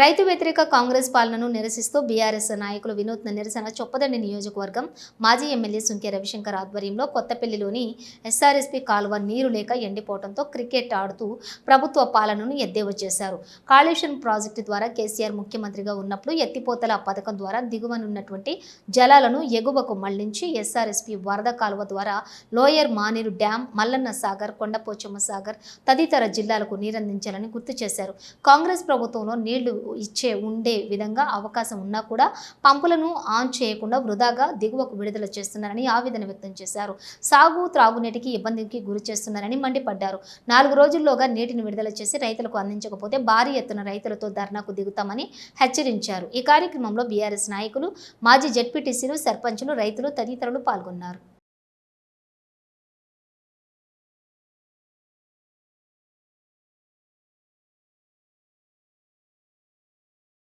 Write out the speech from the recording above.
రైతు వ్యతిరేక కాంగ్రెస్ పాలనను నిరసిస్తూ బీఆర్ఎస్ నాయకులు వినూత్న నిరసన చొప్పదండి నియోజకవర్గం. మాజీ ఎమ్మెల్యే సుంకే రవిశంకర్ ఆధ్వర్యంలో కొత్తపల్లిలోని ఎస్ఆర్ఎస్పీ కాలువ నీరు లేక ఎండిపోవడంతో క్రికెట్ ఆడుతూ ప్రభుత్వ పాలనను ఎద్దేవా చేశారు. కాళేశ్వరం ప్రాజెక్టు ద్వారా కేసీఆర్ ముఖ్యమంత్రిగా ఉన్నప్పుడు ఎత్తిపోతల పథకం ద్వారా దిగువనున్నటువంటి జలాలను ఎగువకు మళ్ళించి ఎస్ఆర్ఎస్పీ వరద కాలువ ద్వారా లోయర్ మానేరు డ్యాం మల్లన్న సాగర్ కొండపోచమ్మ సాగర్ తదితర జిల్లాలకు నీరందించాలని గుర్తు చేశారు. కాంగ్రెస్ ప్రభుత్వంలో నీళ్ళు ఇచ్చే ఉండే విధంగా అవకాశం ఉన్నా కూడా పంపులను ఆన్ చేయకుండా వృధాగా దిగువకు విడుదల చేస్తున్నారని ఆవేదన వ్యక్తం చేశారు. సాగు త్రాగునీటికి ఇబ్బందికి గురి చేస్తున్నారని మండిపడ్డారు. నాలుగు రోజుల్లోగా నీటిని విడుదల చేసి రైతులకు అందించకపోతే భారీ ఎత్తున రైతులతో ధర్నాకు దిగుతామని హెచ్చరించారు. ఈ కార్యక్రమంలో బీఆర్ఎస్ నాయకులు మాజీ జడ్పీటీసీలు సర్పంచులు రైతులు తదితరులు పాల్గొన్నారు.